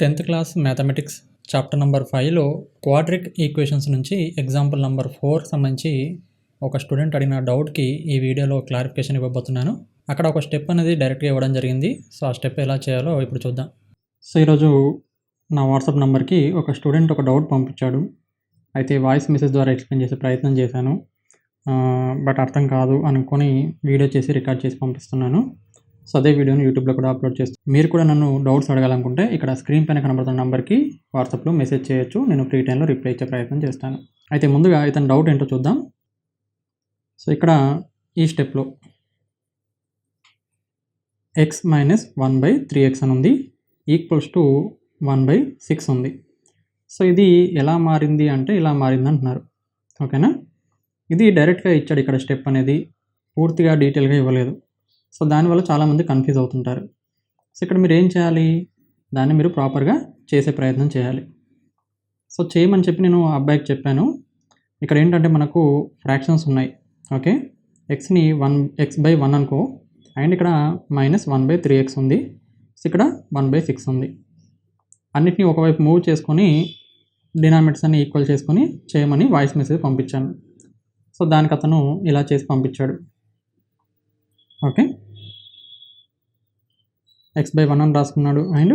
Tenth class mathematics chapter number ఫైవ్లో quadratic equations నుంచి example number four సంబంధించి ఒక స్టూడెంట్ అడిగిన డౌట్కి ఈ వీడియోలో క్లారిఫికేషన్ ఇవ్వబోతున్నాను. అక్కడ ఒక స్టెప్ అనేది డైరెక్ట్గా ఇవ్వడం జరిగింది. సో ఆ స్టెప్ ఎలా చేయాలో ఇప్పుడు చూద్దాం. సో ఈరోజు నా వాట్సాప్ నెంబర్కి ఒక స్టూడెంట్ ఒక డౌట్ పంపించాడు. అయితే వాయిస్ మెసేజ్ ద్వారా ఎక్స్ప్లెయిన్ చేసే ప్రయత్నం చేశాను. బట్ అర్థం కాదు అనుకొని వీడియో చేసి రికార్డ్ చేసి పంపిస్తున్నాను. సో అదే వీడియోని యూట్యూబ్లో కూడా అప్లోడ్ చేస్తాను. మీరు కూడా నన్ను డౌట్స్ అడగాలనుకుంటే ఇక్కడ స్క్రీన్ పైన కనబడుతున్న నెంబర్కి వాట్సాప్లో మెసేజ్ చేయొచ్చు. నేను ఫ్రీ టైంలో రిప్లై ఇచ్చే ప్రయత్నం చేస్తాను. అయితే ముందుగా ఇతని డౌట్ ఏంటో చూద్దాం. సో ఇక్కడ ఈ స్టెప్లో x minus one by three x అని ఉంది. Equals to one by six ఉంది. సో ఇది ఎలా మారింది అంటే ఇలా మారింది అంటున్నారు. ఓకేనా? ఇది డైరెక్ట్గా ఇచ్చాడు ఇక్కడ స్టెప్ అనేది. పూర్తిగా డీటెయిల్గా ఇవ్వలేదు. సో దానివల్ల చాలామంది కన్ఫ్యూజ్ అవుతుంటారు. సో ఇక్కడ మీరు ఏం చేయాలి? దాన్ని మీరు ప్రాపర్గా చేసే ప్రయత్నం చేయాలి. సో చేయమని చెప్పి నేను ఆ అబ్బాయికి చెప్పాను. ఇక్కడ ఏంటంటే మనకు ఫ్రాక్షన్స్ ఉన్నాయి. ఓకే? ఎక్స్ని వన్ ఎక్స్ బై వన్ అనుకో. అండ్ ఇక్కడ minus one by three x ఉంది. ఇక్కడ వన్ బై సిక్స్ ఉంది. అన్నిటినీ ఒకవైపు మూవ్ చేసుకొని డినామినేటర్స్ అన్ని ఈక్వల్ చేసుకొని చేయమని వాయిస్ మెసేజ్ పంపించాను. సో దానికి అతను ఇలా చేసి పంపించాడు. ఓకే. ఎక్స్ బై వన్ అని రాసుకున్నాడు and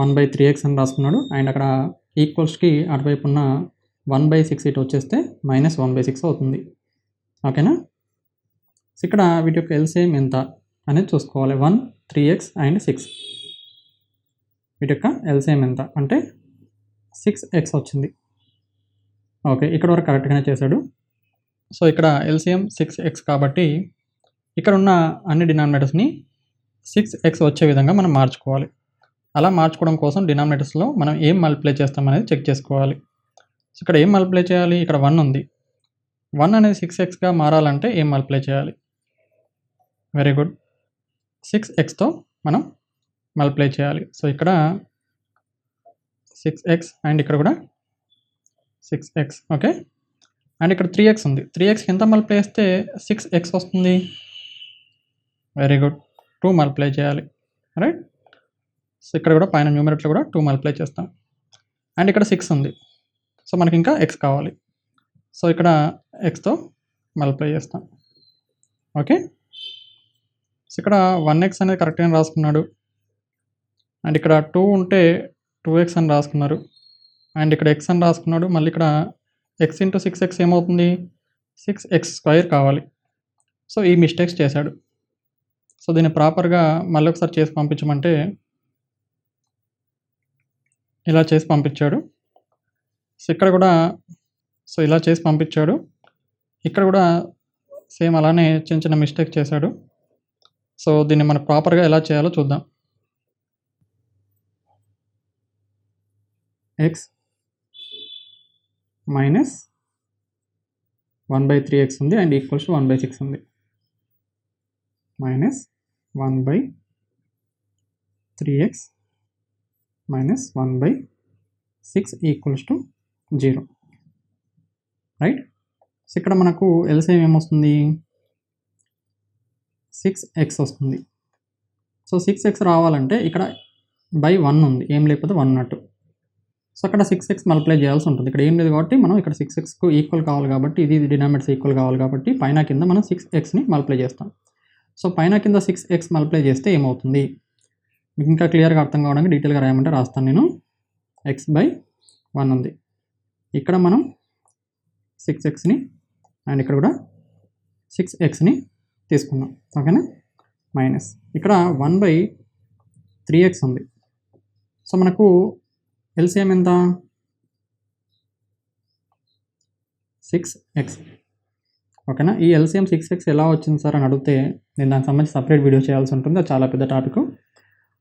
one by three x అని రాసుకున్నాడు. అండ్ అక్కడ ఈక్వల్స్కి అటువైపు ఉన్న వన్ బై సిక్స్ ఇటు వచ్చేస్తే మైనస్ వన్ బై సిక్స్ అవుతుంది. ఓకేనా? సో ఇక్కడ వీటి యొక్క ఎల్సిఎం ఎంత అనేది చూసుకోవాలి. One three x and six వీటి యొక్క ఎల్సిఎం ఎంత? అంటే సిక్స్ ఎక్స్ వచ్చింది. ఓకే ఇక్కడ వరకు కరెక్ట్గానే చేశాడు. సో ఇక్కడ ఎల్సిఎం సిక్స్ ఎక్స్ కాబట్టి ఇక్కడ ఉన్న అన్ని డినామినేటర్స్ని సిక్స్ ఎక్స్ వచ్చే విధంగా మనం మార్చుకోవాలి. అలా మార్చుకోవడం కోసం డినామినేటర్స్లో మనం ఏం మల్టిప్లై చేస్తామనేది చెక్ చేసుకోవాలి. సో ఇక్కడ ఏం మల్టిప్లై చేయాలి? ఇక్కడ వన్ ఉంది. వన్ అనేది సిక్స్ ఎక్స్గా మారాలంటే ఏం మల్టిప్లై చేయాలి? వెరీ గుడ్ సిక్స్ ఎక్స్తో మనం మల్టిప్లై చేయాలి. సో ఇక్కడ సిక్స్ ఎక్స్ అండ్ ఇక్కడ కూడా సిక్స్ ఎక్స్ ఓకే అండ్ ఇక్కడ త్రీ ఎక్స్ ఉంది. త్రీ ఎక్స్ ఎంత మల్టిప్లై చేస్తే సిక్స్ ఎక్స్ వస్తుంది? Very good. టూ మల్టిప్లై చేయాలి. రైట్? సో ఇక్కడ కూడా పైన న్యూమరేట్లో కూడా టూ మల్టిప్లై చేస్తాం. అండ్ ఇక్కడ సిక్స్ ఉంది. సో మనకి ఇంకా ఎక్స్ కావాలి. సో ఇక్కడ ఎక్స్తో మల్టిప్లై చేస్తాం. ఓకే? సో ఇక్కడ వన్ ఎక్స్ అనేది కరెక్ట్గా రాసుకున్నాడు. అండ్ ఇక్కడ టూ ఉంటే టూ ఎక్స్ అని రాసుకున్నారు. అండ్ ఇక్కడ ఎక్స్ అని రాసుకున్నాడు. మళ్ళీ ఇక్కడ ఎక్స్ ఇంటూ సిక్స్ ఎక్స్ ఏమవుతుంది? సిక్స్ ఎక్స్ స్క్వైర్ కావాలి. సో ఈ మిస్టేక్స్ చేశాడు. సో దీన్ని ప్రాపర్గా మళ్ళీ ఒకసారి చేసి పంపించమంటే ఇలా చేసి పంపించాడు. సో ఇక్కడ కూడా సో ఇలా చేసి పంపించాడు. ఇక్కడ కూడా సేమ్ అలానే చిన్న చిన్న మిస్టేక్ చేశాడు. సో దీన్ని మనం ప్రాపర్గా ఎలా చేయాలో చూద్దాం. X minus one by three x ఉంది and equals to one by six ఉంది. Minus one by three x minus one by six equals to zero. Right? So ఇక్కడ మనకు ఎల్సిఎం ఏమొస్తుంది? సిక్స్ ఎక్స్ వస్తుంది. సో సిక్స్ ఎక్స్ రావాలంటే ఇక్కడ by one ఉంది. ఏం లేకపోతే వన్ నట్టు సో అక్కడ సిక్స్ ఎక్స్ మల్టిప్లై చేయాల్సి ఉంటుంది. ఇక్కడ ఏం లేదు కాబట్టి మనం ఇక్కడ సిక్స్ ఎక్స్కు ఈక్వల్ కావాలి కాబట్టి ఇది డినామినేట్స్ ఈక్వల్ కావాలి కాబట్టి పైన కింద మనం సిక్స్ ఎక్స్ని మల్టిప్లై చేస్తాం. సో పైన కింద సిక్స్ ఎక్స్ మల్టిప్లై చేస్తే ఏమవుతుంది? మీకు ఇంకా క్లియర్గా అర్థం కావడానికి డీటెయిల్గా రాయమంటే రాస్తాను నేను. ఎక్స్ బై వన్ ఉంది. ఇక్కడ మనం సిక్స్ ఎక్స్ని అండ్ ఇక్కడ కూడా సిక్స్ ఎక్స్ని తీసుకున్నాం. ఓకేనా మైనస్ ఇక్కడ వన్ బై త్రీ ఎక్స్ ఉంది. సో మనకు ఎల్సిఎం ఎంత? సిక్స్ ఎక్స్ ఓకేనా? ఈ ఎల్సిఎం సిక్స్ ఎక్స్ ఎలా వచ్చింది సార్ అని అడిగితే నేను దానికి సంబంధించి సపరేట్ వీడియో చేయాల్సి ఉంటుంది. అది చాలా పెద్ద టాపిక్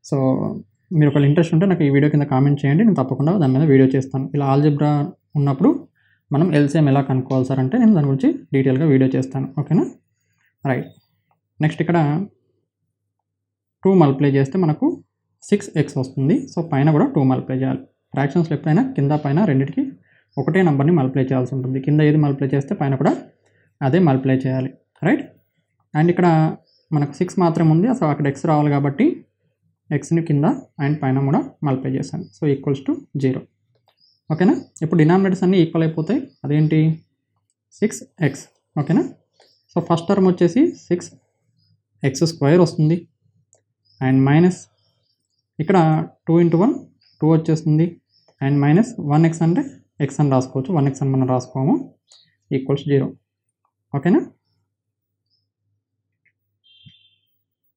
సో మీరు ఒకవేళ ఇంట్రెస్ట్ ఉంటే నాకు ఈ వీడియో కింద కామెంట్ చేయండి. నేను తప్పకుండా దాని మీద వీడియో చేస్తాను. ఇలా ఆల్జిబ్రా ఉన్నప్పుడు మనం ఎల్సిఎం ఎలా కనుక్కోవాలి సార్ అంటే నేను దాని గురించి డీటెయిల్గా వీడియో చేస్తాను. ఓకేనా? రైట్ నెక్స్ట్ ఇక్కడ టూ మల్టిప్లై చేస్తే మనకు సిక్స్ ఎక్స్ వస్తుంది. సో పైన కూడా టూ మల్టిప్లై చేయాలి. ఫ్రాక్షన్స్లో ఎప్పుడైనా కింద పైన రెండింటికి ఒకటే నెంబర్ని మల్టిప్లై చేయాల్సి ఉంటుంది. కింద ఏది మల్టిప్లై చేస్తే పైన కూడా అదే మల్టిప్లై చేయాలి. రైట్ అండ్ ఇక్కడ మనకు సిక్స్ మాత్రమే ఉంది. అసలు అక్కడ ఎక్స్ రావాలి కాబట్టి ఎక్స్ని కింద అండ్ పైన కూడా మల్టిప్లై చేశాను. సో ఈక్వల్స్ టు జీరో ఓకేనా ఇప్పుడు డినామినేటర్స్ అన్నీ ఈక్వల్ అయిపోతాయి. అదేంటి? సిక్స్ ఎక్స్ ఓకేనా సో ఫస్ట్ టర్మ్ వచ్చేసి సిక్స్ ఎక్స్ స్క్వేర్ వస్తుంది. అండ్ మైనస్ ఇక్కడ టూ ఇంటూ వన్ టూ వచ్చేస్తుంది. అండ్ మైనస్ వన్ ఎక్స్ అంటే ఎక్స్ అని రాసుకోవచ్చు. వన్ ఎక్స్ అని మనం రాసుకోము. ఈక్వల్స్ జీరో ఓకేనా?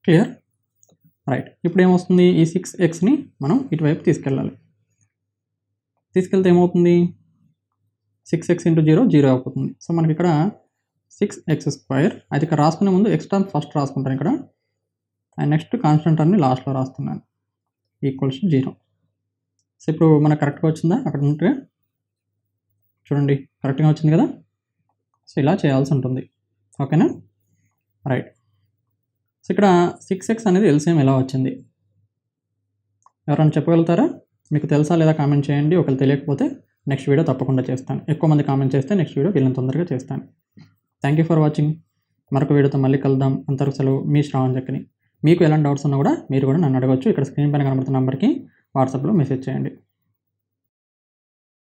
క్లియర్ రైట్ ఇప్పుడు ఏమొస్తుంది ఈ సిక్స్ ఎక్స్ని మనం ఇటువైపు తీసుకెళ్ళాలి. తీసుకెళ్తే ఏమవుతుంది? Six x into zero zero అయిపోతుంది. సో మనకి ఇక్కడ సిక్స్ ఎక్స్ స్క్వైర్ అయితే ఇక్కడ రాసుకునే ముందు ఎక్స్ టర్మ్ ఫస్ట్ రాసుకుంటాను ఇక్కడ. అండ్ నెక్స్ట్ కాన్స్టెంట్ టర్మ్ని లాస్ట్లో రాస్తున్నాను. ఈక్వల్స్ జీరో సో ఇప్పుడు మనకు కరెక్ట్గా వచ్చిందా? అక్కడ ఉంటే చూడండి. కరెక్ట్గా వచ్చింది కదా? సో ఇలా చేయాల్సి ఉంటుంది. ఓకేనా? రైట్. సో ఇక్కడ సిక్స్ ఎక్స్ అనేది ఎల్సిఎం ఎలా వచ్చింది? ఎవరైనా చెప్పగలుగుతారా? మీకు తెలుసా లేదా కామెంట్ చేయండి. ఒకవేళ తెలియకపోతే నెక్స్ట్ వీడియో తప్పకుండా చేస్తాను. ఎక్కువ మంది కామెంట్ చేస్తే నెక్స్ట్ వీడియో వీళ్ళని తొందరగా చేస్తాను. థ్యాంక్ యూ ఫర్ వాచింగ్ మరొక వీడియోతో మళ్ళీ కలుద్దాం. అంతవరకు సెలవు. మీ శ్రావణ్ చక్కని మీకు ఎలాంటి డౌట్స్ ఉన్నా కూడా మీరు కూడా నన్ను అడగవచ్చు ఇక్కడ స్క్రీన్ పైన కనబడుతున్న నెంబర్కి వాట్సాప్లో మెసేజ్ చేయండి.